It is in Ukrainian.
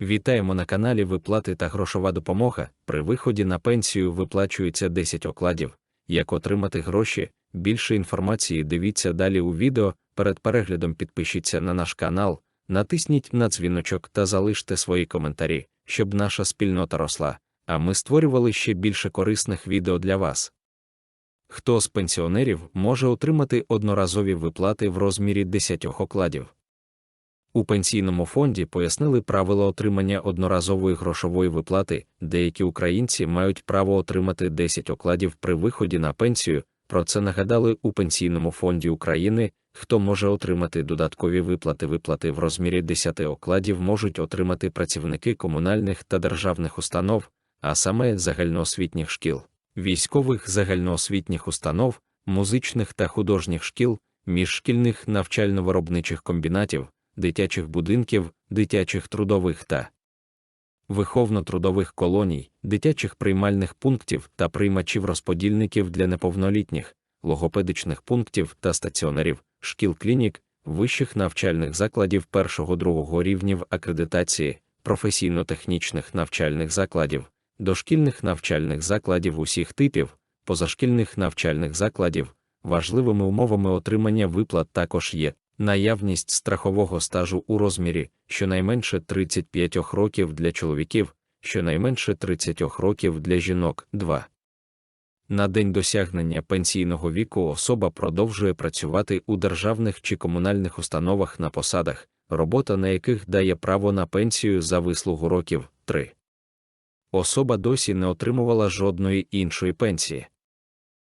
Вітаємо на каналі Виплати та грошова допомога. При виході на пенсію виплачується 10 окладів. Як отримати гроші? Більше інформації дивіться далі у відео. Перед переглядом підпишіться на наш канал, натисніть на дзвіночок та залиште свої коментарі, щоб наша спільнота росла, а ми створювали ще більше корисних відео для вас. Хто з пенсіонерів може отримати одноразові виплати в розмірі 10 окладів? У пенсійному фонді пояснили правила отримання одноразової грошової виплати. Деякі українці мають право отримати 10 окладів при виході на пенсію. Про це нагадали у Пенсійному фонді України. Хто може отримати додаткові виплати виплати в розмірі 10 окладів можуть отримати працівники комунальних та державних установ, а саме загальноосвітніх шкіл, військових загальноосвітніх установ, музичних та художніх шкіл, міжшкільних навчально-виробничих комбінатів, дитячих будинків, дитячих трудових та виховно-трудових колоній, дитячих приймальних пунктів та приймачів розподільників для неповнолітніх, логопедичних пунктів та стаціонарів, шкіл клінік, вищих навчальних закладів першого-другого рівнів акредитації, професійно-технічних навчальних закладів, дошкільних навчальних закладів усіх типів, позашкільних навчальних закладів. Важливими умовами отримання виплат також є наявність страхового стажу у розмірі щонайменше 35 років для чоловіків, щонайменше 30 років для жінок. 2. На день досягнення пенсійного віку особа продовжує працювати у державних чи комунальних установах на посадах, робота на яких дає право на пенсію за вислугу років 3. Особа досі не отримувала жодної іншої пенсії.